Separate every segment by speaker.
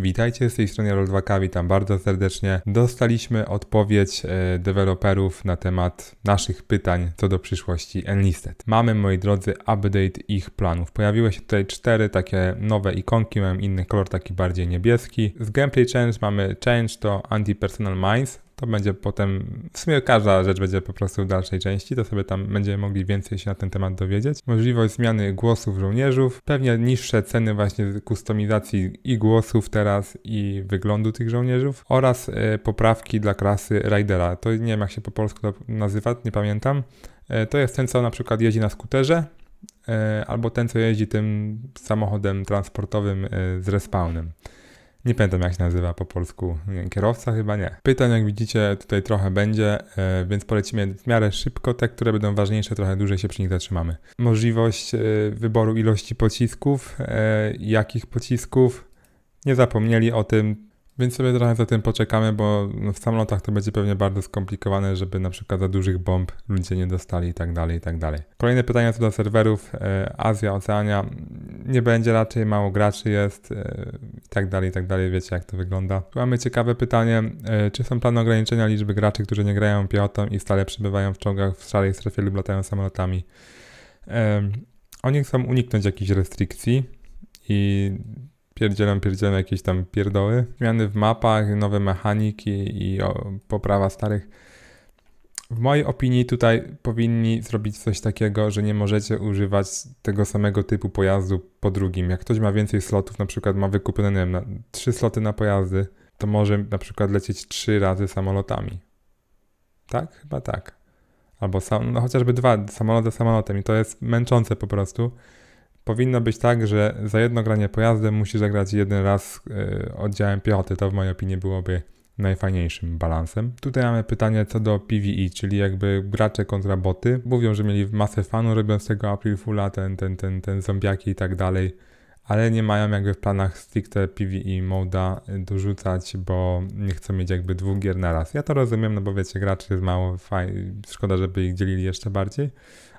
Speaker 1: Witajcie z tej strony Roll2K, witam bardzo serdecznie. Dostaliśmy odpowiedź e, deweloperów na temat naszych pytań co do przyszłości Enlisted. Mamy, moi drodzy, update ich planów. Pojawiły się tutaj cztery takie nowe ikonki, mają inny kolor, taki bardziej niebieski. Z gameplay change mamy change to anti-personal mines, to będzie potem, w sumie każda rzecz będzie po prostu w dalszej części, to sobie tam będziemy mogli więcej się na ten temat dowiedzieć. Możliwość zmiany głosów żołnierzów, pewnie niższe ceny właśnie kustomizacji i głosów teraz i wyglądu tych żołnierzów oraz e, poprawki dla klasy Ridera. To nie wiem jak się po polsku to nazywa, nie pamiętam. E, to jest ten, co na przykład jeździ na skuterze, e, albo ten, co jeździ tym samochodem transportowym z respawnem. Nie pamiętam jak się nazywa po polsku. Kierowca chyba nie. Pytań jak widzicie tutaj trochę będzie, e, więc polecimy w miarę szybko. Te, które będą ważniejsze, trochę dłużej się przy nich zatrzymamy. Możliwość e, wyboru ilości pocisków, e, jakich pocisków. Nie zapomnieli o tym, więc sobie trochę za tym poczekamy, bo no, w samolotach to będzie pewnie bardzo skomplikowane, żeby na przykład za dużych bomb ludzie nie dostali i tak dalej, i tak dalej. Kolejne pytania co do serwerów. E, Azja, Oceania. Nie będzie raczej, mało graczy jest e, i tak dalej, i tak dalej. Wiecie jak to wygląda. Mamy ciekawe pytanie. E, czy są plany ograniczenia liczby graczy, którzy nie grają piechotą i stale przebywają w czołgach w szarej strefie lub latają samolotami? Oni chcą uniknąć jakichś restrykcji i pierdzielą, pierdzielą jakieś tam pierdoły. Zmiany w mapach, nowe mechaniki i o, poprawa starych. W mojej opinii tutaj powinni zrobić coś takiego, że nie możecie używać tego samego typu pojazdu po drugim. Jak ktoś ma więcej slotów, na przykład ma wykupione, nie wiem, na, trzy sloty na pojazdy, to może na przykład lecieć trzy razy samolotami. Tak? Chyba tak. Albo sam, no chociażby dwa samoloty samolotem i to jest męczące po prostu. Powinno być tak, że za jedno granie pojazdem musi zagrać jeden raz y, oddziałem piechoty. To w mojej opinii byłoby najfajniejszym balansem. Tutaj mamy pytanie co do PvE, czyli jakby gracze kontra boty. Mówią, że mieli masę fanu robiąc tego April Foola, ten, ten, ten, ten zombiaki i tak dalej, ale nie mają jakby w planach stricte PvE moda dorzucać, bo nie chcą mieć jakby dwóch gier na raz. Ja to rozumiem, no bo wiecie, graczy jest mało, faj... szkoda, żeby ich dzielili jeszcze bardziej,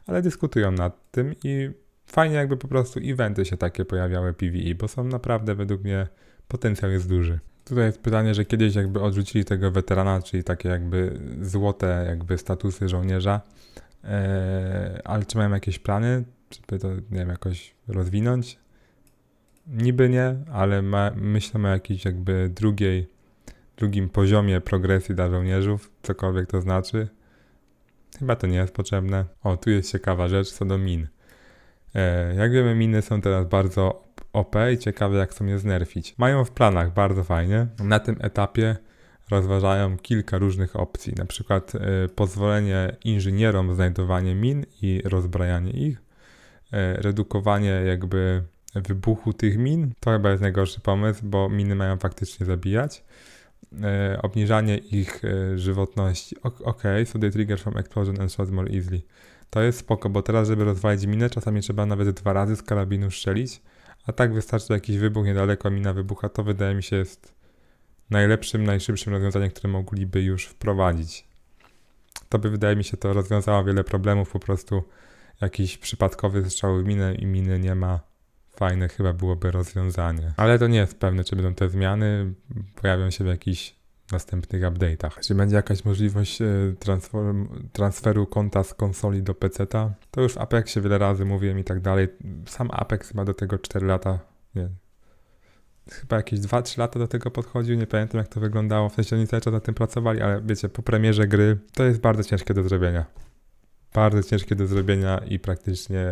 Speaker 1: ale dyskutują nad tym i fajnie jakby po prostu eventy się takie pojawiały PvE, bo są naprawdę według mnie potencjał jest duży. Tutaj jest pytanie, że kiedyś jakby odrzucili tego weterana, czyli takie jakby złote jakby statusy żołnierza, eee, ale czy mają jakieś plany, żeby to, nie wiem, jakoś rozwinąć? Niby nie, ale ma, myślę o jakiejś jakby drugiej, drugim poziomie progresji dla żołnierzów, cokolwiek to znaczy. Chyba to nie jest potrzebne. O, tu jest ciekawa rzecz co do min. E, jak wiemy, miny są teraz bardzo OP i ciekawe, jak chcą je znerfić. Mają w planach bardzo fajnie. Na tym etapie rozważają kilka różnych opcji, na przykład e, pozwolenie inżynierom znajdowanie min i rozbrajanie ich, e, redukowanie jakby wybuchu tych min. To chyba jest najgorszy pomysł, bo miny mają faktycznie zabijać. Obniżanie ich żywotności. O, ok, so they trigger from explosion and shots more easily. To jest spoko, bo teraz, żeby rozwalić minę, czasami trzeba nawet dwa razy z karabinu strzelić, a tak wystarczy jakiś wybuch niedaleko, mina wybucha. To wydaje mi się jest najlepszym, najszybszym rozwiązaniem, które mogliby już wprowadzić. To by, wydaje mi się, to rozwiązało wiele problemów, po prostu jakiś przypadkowy strzał w minę i miny nie ma. Fajne chyba byłoby rozwiązanie. Ale to nie jest pewne, czy będą te zmiany, pojawią się w jakichś następnych update'ach. Czy będzie jakaś możliwość e, transferu konta z konsoli do PC-ta? To już w Apexie wiele razy mówiłem i tak dalej. Sam Apex ma do tego 4 lata, nie, chyba jakieś 2-3 lata do tego podchodził, nie pamiętam jak to wyglądało, w sensie oni cały czas nad tym pracowali, ale wiecie, po premierze gry to jest bardzo ciężkie do zrobienia. Bardzo ciężkie do zrobienia i praktycznie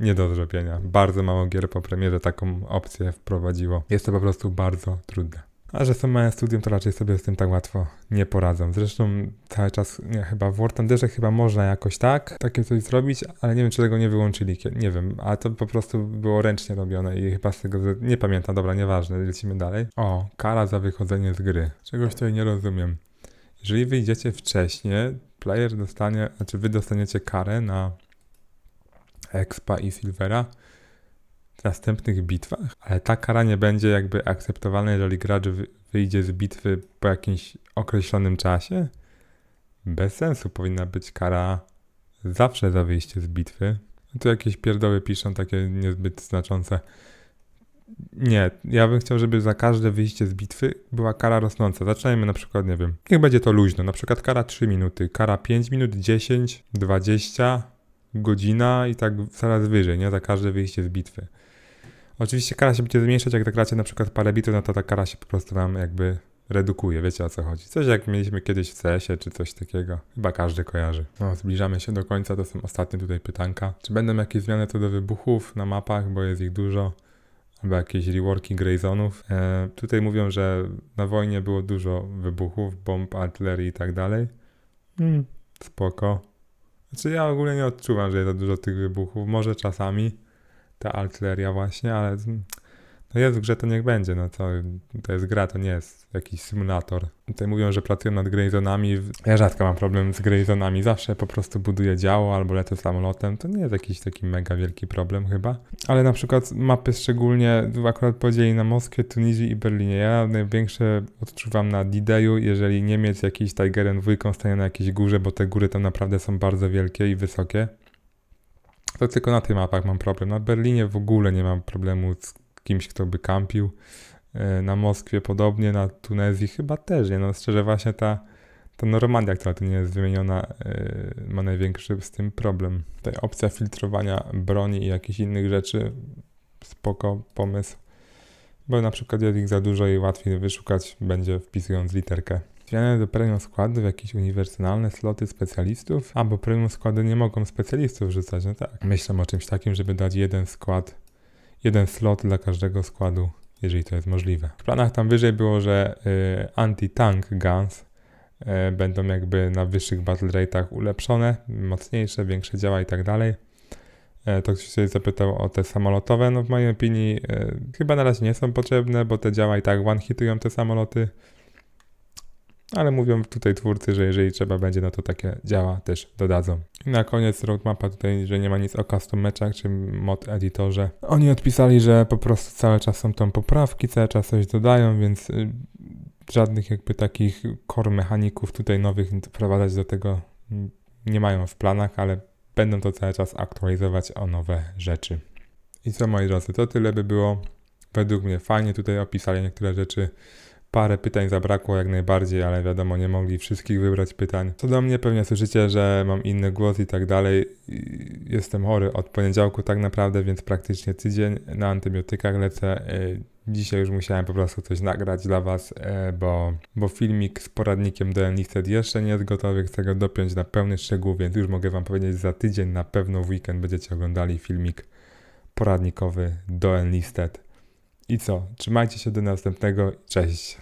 Speaker 1: nie do zrobienia. Bardzo mało gier po premierze taką opcję wprowadziło. Jest to po prostu bardzo trudne. A że są małe studium, to raczej sobie z tym tak łatwo nie poradzą. Zresztą cały czas, nie, chyba w War Thunderze chyba można jakoś tak, takie coś zrobić, ale nie wiem, czy tego nie wyłączyli, nie wiem, a to po prostu było ręcznie robione i chyba z tego, nie pamiętam, dobra, nieważne, lecimy dalej. O, kara za wychodzenie z gry. Czegoś tutaj nie rozumiem. Jeżeli wyjdziecie wcześniej, player dostanie, znaczy wy dostaniecie karę na Expa i Silvera, w następnych bitwach, ale ta kara nie będzie jakby akceptowalna, jeżeli gracz wyjdzie z bitwy po jakimś określonym czasie. Bez sensu powinna być kara zawsze za wyjście z bitwy. Tu jakieś pierdoły piszą, takie niezbyt znaczące. Nie, ja bym chciał, żeby za każde wyjście z bitwy była kara rosnąca. Zaczynajmy na przykład, nie wiem, niech będzie to luźno, na przykład kara 3 minuty, kara 5 minut, 10, 20, godzina i tak coraz wyżej, nie? Za każde wyjście z bitwy. Oczywiście kara się będzie zmniejszać, jak zagracie na przykład parę bitew, no to ta kara się po prostu wam jakby redukuje, wiecie o co chodzi. Coś jak mieliśmy kiedyś w CS-ie, czy coś takiego. Chyba każdy kojarzy. No, zbliżamy się do końca, to są ostatnie tutaj pytanka. Czy będą jakieś zmiany co do wybuchów na mapach, bo jest ich dużo? Albo jakieś reworki Grayzonów. E, tutaj mówią, że na wojnie było dużo wybuchów, bomb, artylerii i tak dalej. Hmm, spoko. Znaczy ja ogólnie nie odczuwam, że jest za dużo tych wybuchów. Może czasami ta artyleria właśnie, ale no jest w grze, to niech będzie. No to, to jest gra, to nie jest jakiś symulator. Tutaj mówią, że pracują nad Grayzonami. Ja rzadko mam problem z Grayzonami. Zawsze po prostu buduję działo albo lecę samolotem. To nie jest jakiś taki mega wielki problem chyba. Ale na przykład mapy szczególnie akurat podzieli na Moskwie, Tunizji i Berlinie. Ja największe odczuwam na D-Dayu, jeżeli Niemiec jakiś Tigerem dwójką stanie na jakiejś górze, bo te góry tam naprawdę są bardzo wielkie i wysokie. To tylko na tych mapach mam problem. Na Berlinie w ogóle nie mam problemu z kimś, kto by kampił. E, Na Moskwie podobnie, na Tunezji chyba też, nie? No szczerze właśnie ta, ta Normandia, która tu nie jest wymieniona, e, ma największy z tym problem. Tutaj opcja filtrowania broni i jakichś innych rzeczy, spoko pomysł. Bo na przykład jest ich za dużo i łatwiej wyszukać będzie wpisując literkę. Zmiany do premium składów, jakieś uniwersalne sloty specjalistów, albo premium składy nie mogą specjalistów rzucać, no tak. Myślę o czymś takim, żeby dać jeden skład, jeden slot dla każdego składu, jeżeli to jest możliwe. W planach tam wyżej było, że y, anti-tank guns y, będą jakby na wyższych battle rate'ach ulepszone, mocniejsze, większe działa i tak dalej. E, To ktoś się zapytał o te samolotowe, no w mojej opinii e, chyba na razie nie są potrzebne, bo te działa i tak one-hitują te samoloty. Ale mówią tutaj twórcy, że jeżeli trzeba będzie, no to takie działa też dodadzą. I na koniec roadmapa tutaj, że nie ma nic o custom meczach czy mod editorze. Oni odpisali, że po prostu cały czas są tam poprawki, cały czas coś dodają, więc y, żadnych jakby takich core mechaników tutaj nowych wprowadzać do tego nie mają w planach, ale będą to cały czas aktualizować o nowe rzeczy. I co moi drodzy, to tyle by było. Według mnie fajnie tutaj opisali niektóre rzeczy. Parę pytań zabrakło jak najbardziej, ale wiadomo, nie mogli wszystkich wybrać pytań. Co do mnie, pewnie słyszycie, że mam inny głos i tak dalej. Jestem chory od poniedziałku tak naprawdę, więc praktycznie tydzień na antybiotykach lecę. Y, Dzisiaj już musiałem po prostu coś nagrać dla Was, e, bo, bo filmik z poradnikiem do Enlisted jeszcze nie jest gotowy. Chcę go dopiąć na pełny szczegół, więc już mogę Wam powiedzieć, za tydzień na pewno w weekend będziecie oglądali filmik poradnikowy do Enlisted. I co? Trzymajcie się do następnego. Cześć!